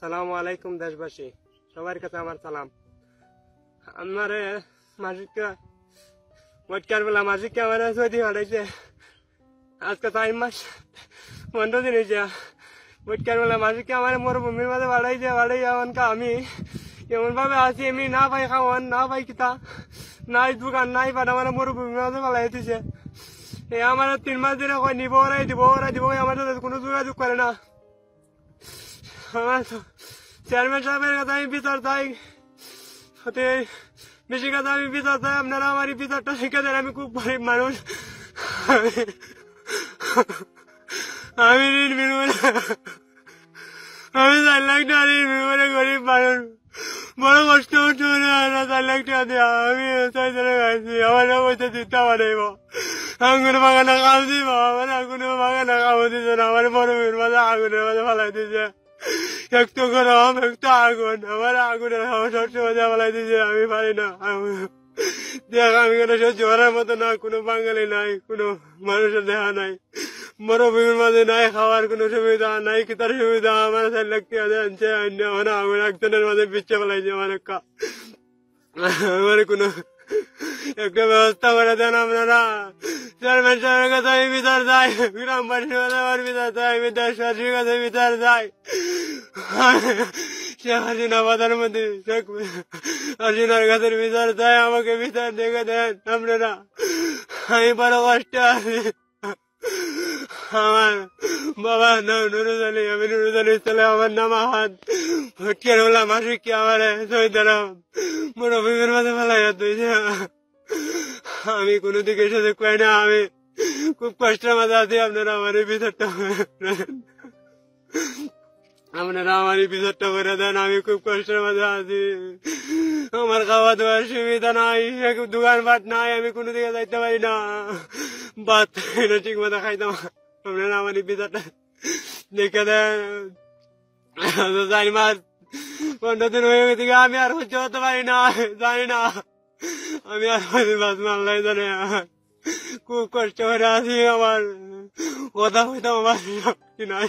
সালামু আলাইকুম দেশবাসী। সবার কাছে আমার সালাম। আমার মাসিককে বেলা মাসিককে আমার সৌদি হারাইছে আজকে টাইম মাস পনেরো দিন হয়েছে ওয়েটকার বেলা মাসিককে আমার মরুভূমির মাঝে বাড়াইছে বাড়াই এমনকা আমি এমন ভাবে আছি আমি না পাই খাওয়ান, না পাই কিতা, নাই দোকান, নাই পান আমার মরুভূমির মাঝে বাড়াই দিছে। এ আমার তিন মাস দিনে নিব, ওরাই দিব ওরাই দিব আমার কোনো যোগাযোগ করে না। আমার চেয়ারম্যান সাহেবের কথা আমি বিচার চাই। হতে বেশি কথা আমি বিচার চাই, আপনারা আমার বিচারটা শিখে দেন, আমি খুব গরিব মানুষ। আমি ঋণ বিনিময় আমি চার লাখ টাকা ঋণ বিনিময় গরিব মানুষ। বড় কষ্ট হচ্ছে মনে না, চার লাখ টাকা আমি ছয় জনে গাইছি আমার না পয়সা আঙ্গুর দিব আমার আগুনে বাগানে দিছে না, আমার বড় মেয়ের মাঝে আগুনের মাঝে ফালাই দিছে একটু গরম একটু আগুন। আমার আগুনের আমার সবসময় ফালাই দিছে আমি পারি না। দেখ, আমি কোনো সহ্য করার মতো না, কোনো বাঙালি নাই, কোনো মানুষের দেখা নাই। মরুভূমির মাঝে নাই, খাওয়ার কোনো সুবিধা নাই, কিতার সুবিধা আমার টাকা দিয়ে আনছে অন্য আমার আগুন একজনের মাঝে বিচ্ছে ফেলাইছে আমার একটা আমার কোনো একটা ব্যবস্থা করে দেন আপনারা। চেয়ারম্যান সাহেবের কাছে আমি বিচার যাই গ্রামবাসীর কাছে আমার বিচার চাই আমি দেশবাসীর কাছে বিচার যাই শেখ হাসিনা প্রধানমন্ত্রী শেখ হাসিনার কাছে বিচার চাই আমাকে বিচার দেখে দেন আপনারা। আমি বড় কষ্ট আছি। আমার বাবা নাম নুরুজ আমি নুরুজ আলী আমার নাম আহাদ। ভটকের হলাম মাসিক কি আমার সৈদারাম মুরব্বীর মাঝে ফেলাই তুইছে আমি কোনো দিকে সাথে কই না, আমি খুব কষ্টের মাঝে আছি, আপনারা আমার এই বিচারটা আপনারা আমার বিচারটা করে দেন, আমি খুব কষ্টের মাঝে আছি। আমার খাওয়া দাওয়ার সুবিধা নাই, এক দোকান পাট নাই, আমি কোনো দিকে যাইতে পারি না। ভাত ঠিক মতো খাইতাম। আপনারা আমার বিচারটা দেখে দেন। চারি মাস পনেরো দিন হয়ে গেছে আমি আর সহ্য করতে পারি না, জানি না। আমি আর বাস মারলাই জানে। খুব কষ্ট করে আছি, আমার কথা হইতাম আমার কি নাই।